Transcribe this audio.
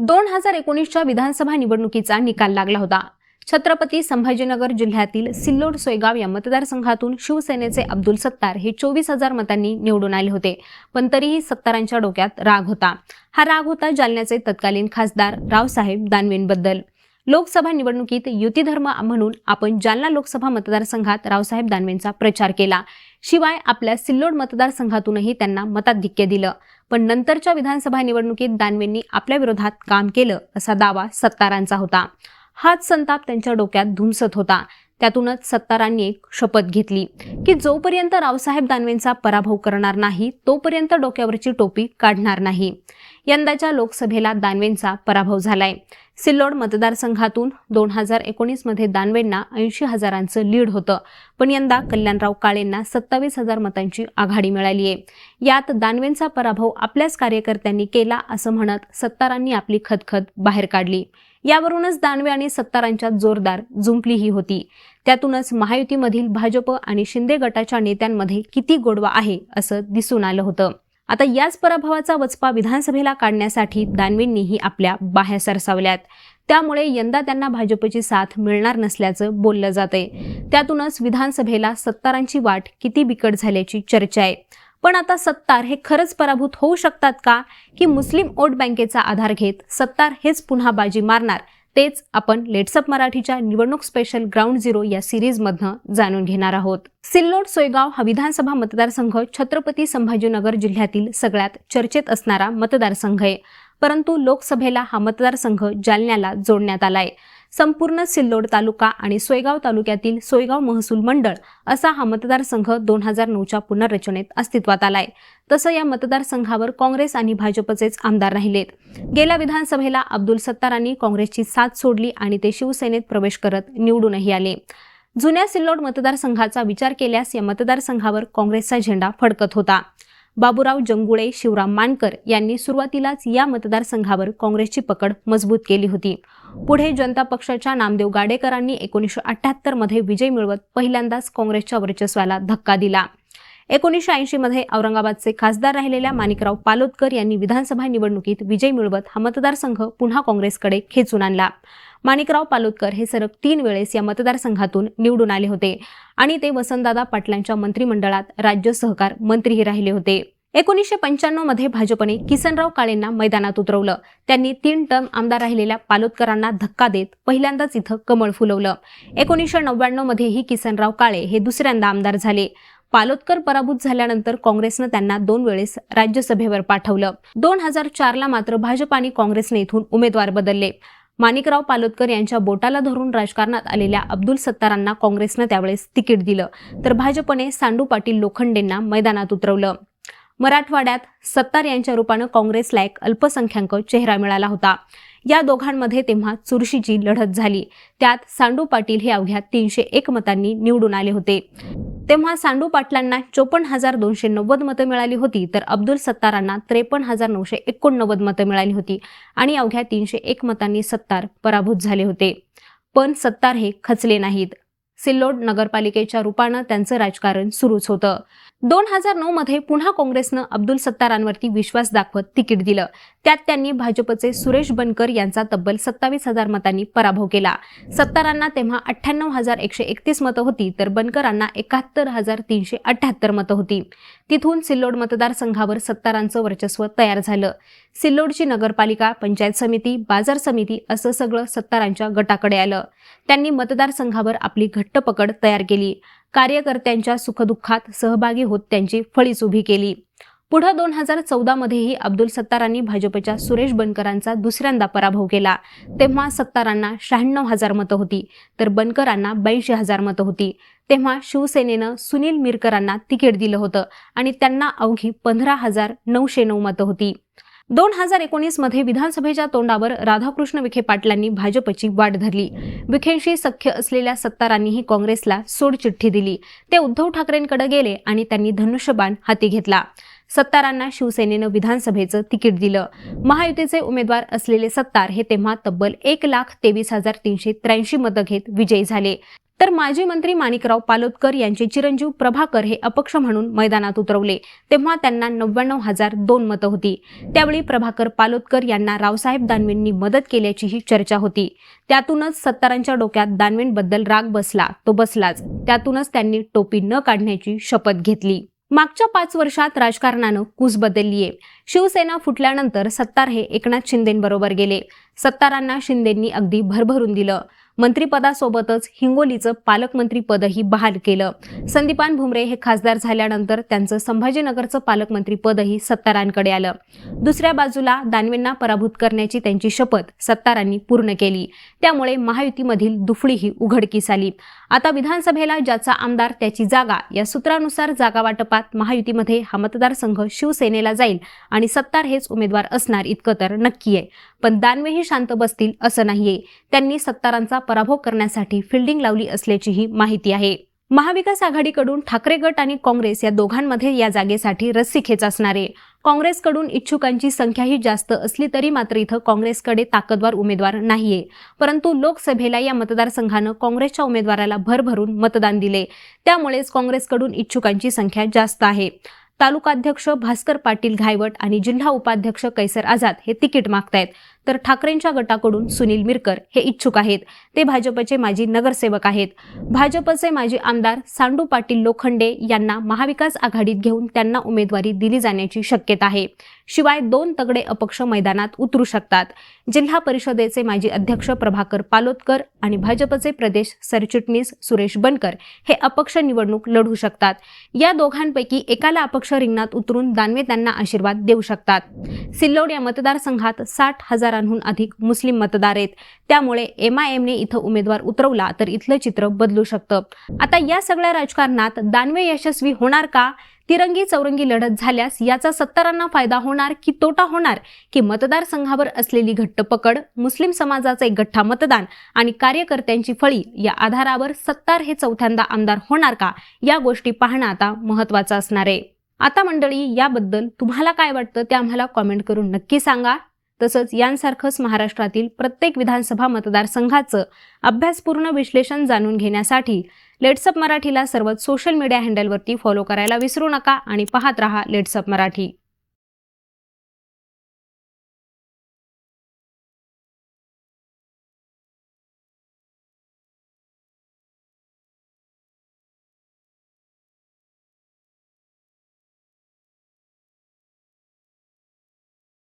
दोन हजार एकोणीसच्या विधानसभा निवडणुकीचा निकाल लागला होता. छत्रपती संभाजीनगर जिल्ह्यातील सिल्लोड सोयगाव या मतदारसंघातून शिवसेनेचे अब्दुल सत्तार हे चोवीस हजार मतांनी निवडून आले होते पण तरीही सत्तारांच्या डोक्यात राग होता. हा राग होता जालन्याचे तत्कालीन खासदार रावसाहेब दानवेंबद्दल. लोकसभा निवडणुकीत युती धर्म म्हणून आपण जालना लोकसभा मतदारसंघात रावसाहेब दानवेंचा प्रचार केला. शिवाय आपल्या सिल्लोड मतदारसंघातूनही त्यांना मताधिक्य दिलं. पण नंतरच्या विधानसभा निवडणुकीत दानवेंनी आपल्या विरोधात काम केलं असा दावा सत्तारांचा होता. हाच संताप त्यांच्या डोक्यात धुमसत होता. त्यातूनच सत्तारांनी एक शपथ घेतली की जोपर्यंत रावसाहेब दानवेंचा पराभव करणार नाही तोपर्यंत डोक्यावरची टोपी काढणार नाही. यंदाच्या लोकसभेला दानवेंचा पराभव झालाय. सिल्लोड मतदारसंघातून दोन हजार एकोणीसमध्ये दानवेंना ऐंशी हजारांचं लीड होतं. पण यंदा कल्याणराव काळेंना सत्तावीस हजार मतांची आघाडी मिळाली आहे. यात दानवेंचा पराभव आपल्याच कार्यकर्त्यांनी केला असं म्हणत सत्तारांनी आपली खतखत बाहेर काढली. यावरूनच दानवे आणि सत्तारांच्यात जोरदार जुंपलीही होती. त्यातूनच महायुतीमधील भाजप आणि शिंदे गटाच्या नेत्यांमध्ये किती गोडवा आहे असं दिसून आलं होतं. आता याच पराभवाचा वचपा विधानसभेला काढण्यासाठी दानवेंनीही आपल्या बाह्या सरसावल्यात. त्यामुळे यंदा त्यांना भाजपची साथ मिळणार नसल्याचं बोललं जातंय. त्यातूनच विधानसभेला सत्तारांची वाट किती बिकट झाल्याची चर्चा आहे. पण आता सत्तार हे खरंच पराभूत होऊ शकतात का? की मुस्लिम वोट बँकेचा आधार घेत सत्तार हेच पुन्हा बाजी मारणार? तेच आपण लेट्सअप मराठीच्या निवडणूक स्पेशल ग्राउंड झिरो या सिरीजमधनं जाणून घेणार आहोत. सिल्लोड सोयगाव हा विधानसभा मतदारसंघ छत्रपती संभाजीनगर जिल्ह्यातील सगळ्यात चर्चेत असणारा मतदारसंघ आहे. परंतु लोकसभेला हा मतदारसंघ जालन्याला जोडण्यात आलाय. संपूर्ण सिल्लोड तालुका आणि सोयगाव तालुक्यातील सोयगाव महसूल मंडळ असा हा मतदारसंघ दोन हजार नऊच्या पुनर्रचनेत अस्तित्वात आलाय. तसं या मतदारसंघावर काँग्रेस आणि भाजपचेच आमदार राहिलेत. गेल्या विधानसभेला अब्दुल सत्तारांनी काँग्रेसची साथ सोडली आणि ते शिवसेनेत प्रवेश करत निवडूनही आले. जुन्या सिल्लोड मतदारसंघाचा विचार केल्यास या मतदारसंघावर काँग्रेसचा झेंडा फडकत होता. बाबूराव जंगुळे शिवराम मानकर यांनी सुरुवातीलाच या मतदारसंघावर काँग्रेसची पकड मजबूत केली होती. पुढे जनता पक्षाच्या नामदेव गाडेकरांनी एकोणीसशे अठ्ठ्याहत्तरमध्ये विजय मिळवत पहिल्यांदाच काँग्रेसच्या वर्चस्वाला धक्का दिला. एकोणीसशे ऐंशीमध्ये औरंगाबादचे खासदार राहिलेल्या माणिकराव पालोदकर यांनी विधानसभा निवडणुकीत विजय मिळवत हा मतदारसंघ पुन्हा काँग्रेसकडे खेचून आणला. माणिकराव पालोदकर हे सलग तीन वेळेस या मतदारसंघातून निवडून आले होते आणि ते वसंतदादा पाटलांच्या मंत्रिमंडळात राज्य सहकार मंत्रीही राहिले होते. एकोणीसशे पंच्याण्णवमध्ये भाजपने किसनराव काळेंना मैदानात उतरवलं. त्यांनी तीन टर्म आमदार राहिलेल्या पालोदकरांना धक्का देत पहिल्यांदाच इथं कमळ फुलवलं. एकोणीसशे नव्याण्णव मध्येही किसनराव काळे हे दुसऱ्यांदा आमदार झाले. पालोदकर पराभूत झाल्यानंतर काँग्रेसनं त्यांना दोन वेळेस राज्यसभेवर पाठवलं. दोन हजार चारला मात्र भाजप आणि काँग्रेसने इथून उमेदवार बदलले. माणिकराव पालोदकर यांच्या बोटाला धरून राजकारणात आलेल्या अब्दुल सत्तारांना काँग्रेसनं त्यावेळेस तिकीट दिलं. तर भाजपने सांडू पाटील लोखंडेंना मैदानात उतरवलं. मराठवाड्यात सत्तार यांच्या रूपानं काँग्रेसला एक अल्पसंख्याक चेहरा मिळाला होता. या दोघांमध्ये तेव्हा चुरशीची लढत झाली. त्यात सांडू पाटील हे अवघ्या तीनशे एक मतांनी निवडून आले होते. तेव्हा सांडू पाटलांना चोपन्न हजार दोनशे नव्वद मतं मिळाली होती तर अब्दुल सत्तारांना त्रेपन्न हजार नऊशे एकोणनव्वद मतं मिळाली होती आणि अवघ्या तीनशे एक मतांनी सत्तार पराभूत झाले होते. पण सत्तार हे खचले नाहीत. सिल्लोड नगरपालिकेच्या रूपानं त्यांचं राजकारण सुरूच होतं. दोन हजार नऊ मध्ये पुन्हा काँग्रेसनं अब्दुल सत्तारांवरती विश्वास दाखवत तिकीट दिलं. त्यात त्यांनी भाजपचे सुरेश बनकर यांचा तब्बल सत्तावीस हजार मतांनी पराभव केला. सत्तारांना तेव्हा अठ्ठ्याण्णव हजार एकशे एकतीस मतं होती तर बनकरांना एकाहत्तर हजार तीनशे अठ्ठ्याहत्तर मतं होती. तिथून सिल्लोड मतदारसंघावर सत्तारांचं वर्चस्व तयार झालं. सिल्लोडची नगरपालिका पंचायत समिती बाजार समिती असं सगळं सत्तारांच्या गटाकडे आलं. त्यांनी मतदारसंघावर आपली घट्ट पकड तयार केली. कार्यकर्त्यांच्या सुखदुःखात सहभागी होत त्यांची फळीच उभी केली. पुढं दोन हजार चौदामध्येही अब्दुल सत्तारांनी भाजपच्या सुरेश बनकरांचा दुसऱ्यांदा पराभव केला. तेव्हा सत्तारांना शहाण्णव हजार मतं होती तर बनकरांना ब्याऐंशी हजार मतं होती. तेव्हा शिवसेनेनं सुनील मिरकरांना तिकीट दिलं होतं आणि त्यांना अवघी पंधरा हजार नऊशे नऊ मतं होती. दोन हजार एकोणीसमध्ये विधानसभेच्या तोंडावर राधाकृष्ण विखे पाटलांनी भाजपची वाट धरली. विखेंशी सख्य असलेल्या सत्तारांनीही काँग्रेसला सोडचिठ्ठी दिली. ते उद्धव ठाकरेंकडे गेले आणि त्यांनी धनुष्यबाण हाती घेतला. सत्तारांना शिवसेनेनं विधानसभेचं तिकीट दिलं. महायुतीचे उमेदवार असलेले सत्तार हे तेव्हा तब्बल एक लाख तेवीस हजार तीनशे त्र्याऐंशी मतं घेत विजयी झाले. तर माजी मंत्री माणिकराव पालोदकर यांचे चिरंजीव प्रभाकर हे अपक्ष म्हणून मैदानात उतरवले. तेव्हा त्यांना नव्याण्णव हजार दोन मतं होती. त्यावेळी प्रभाकर पालोदकर यांना रावसाहेब दानवेंनी मदत केल्याचीही चर्चा होती. त्यातूनच सत्तारांच्या डोक्यात दानवेंबद्दल राग बसला तो बसलाच. त्यातूनच त्यांनी टोपी न काढण्याची शपथ घेतली. मागच्या पाच वर्षात राजकारणानं कूस बदललीये. शिवसेना फुटल्यानंतर सत्तार हे एकनाथ शिंदेंबरोबर गेले. सत्तारांना शिंदेंनी अगदी भरभरून दिलं. मंत्रिपदासोबतच हिंगोलीचं पालकमंत्री पदही बहाल केलं. संदीपान भुमरे हे खासदार झाल्यानंतर त्यांचं संभाजीनगरचं पालकमंत्री पदही सत्तारांकडे आलं. दुसऱ्या बाजूला दानवेंना पराभूत करण्याची त्यांची शपथ सत्तारांनी पूर्ण केली. त्यामुळे महायुतीमधील दुफळीही उघडकीस आली. आता विधानसभेला ज्याचा आमदार त्याची जागा या सूत्रानुसार जागा वाटपात महायुतीमध्ये हा मतदारसंघ शिवसेनेला जाईल आणि सत्तार हेच उमेदवार असणार इतकं तर नक्की आहे. पण दानवेही शांत बसतील असं नाहीये. त्यांनी सत्तारांचा पराभव करण्यासाठी फिल्डिंग लावली असल्याचीही माहिती आहे. महाविकास आघाडीकडून ठाकरे गट आणि काँग्रेस या दोघांमध्ये या जागेसाठी रस्सीखेच असणार. आहे काँग्रेसकडून इच्छुकांची संख्याही जास्त असली तरी मात्र इथं काँग्रेसकडे ताकदवार उमेदवार नाहीये. परंतु लोकसभेला या मतदारसंघानं काँग्रेसच्या उमेदवाराला भरभरून मतदान दिले. त्यामुळेच काँग्रेसकडून इच्छुकांची संख्या जास्त आहे. तालुकाध्यक्ष भास्कर पाटील घायवट आणि जिल्हा उपाध्यक्ष कैसर आझाद हे तिकीट मागतायत. तर ठाकरेंच्या गटाकडून सुनील मिरकर हे इच्छुक आहेत. ते भाजपचे माजी नगरसेवक आहेत. भाजपचे माजी आमदार सांडू पाटील लोखंडे यांना महाविकास आघाडीत घेऊन त्यांना उमेदवारी दिली जाण्याची शक्यता आहे. शिवाय दोन तगडे अपक्ष मैदानात उतरू शकतात. जिल्हा परिषदेचे माजी अध्यक्ष प्रभाकर पालोदकर आणि भाजपचे प्रदेश सरचिटणीस सुरेश बनकर हे अपक्ष निवडणूक लढू शकतात. या दोघांपैकी एकाला अपक्ष रिंगणात उतरून दानवे त्यांना आशीर्वाद देऊ शकतात. सिल्लोड या मतदारसंघात साठ हजारांहून अधिक मुस्लिम मतदार आहेत. त्यामुळे एम आय एमने इथं उमेदवार उतरवला तर इथलं चित्र बदलू शकतं. आता या सगळ्या राजकारणात दानवे यशस्वी होणार का? तिरंगी चौरंगी लढत झाल्यास याचा सत्तारांना फायदा होणार की तोटा होणार? की मतदारसंघावर असलेली घट्ट पकड मुस्लिम समाजाचे गठ्ठा मतदान आणि कार्यकर्त्यांची फळी या आधारावर सत्तार हे चौथ्यांदा आमदार होणार का? या गोष्टी पाहणं आता महत्वाचं असणार आहे. आता मंडळी याबद्दल तुम्हाला काय वाटतं ते आम्हाला कॉमेंट करून नक्की सांगा. तसंच यांसारखंच महाराष्ट्रातील प्रत्येक विधानसभा मतदारसंघाचं अभ्यासपूर्ण विश्लेषण जाणून घेण्यासाठी लेट्सअप मराठीला सर्वच सोशल मीडिया हँडलवरती फॉलो करायला विसरू नका आणि पाहत रहा लेट्सअप मराठी.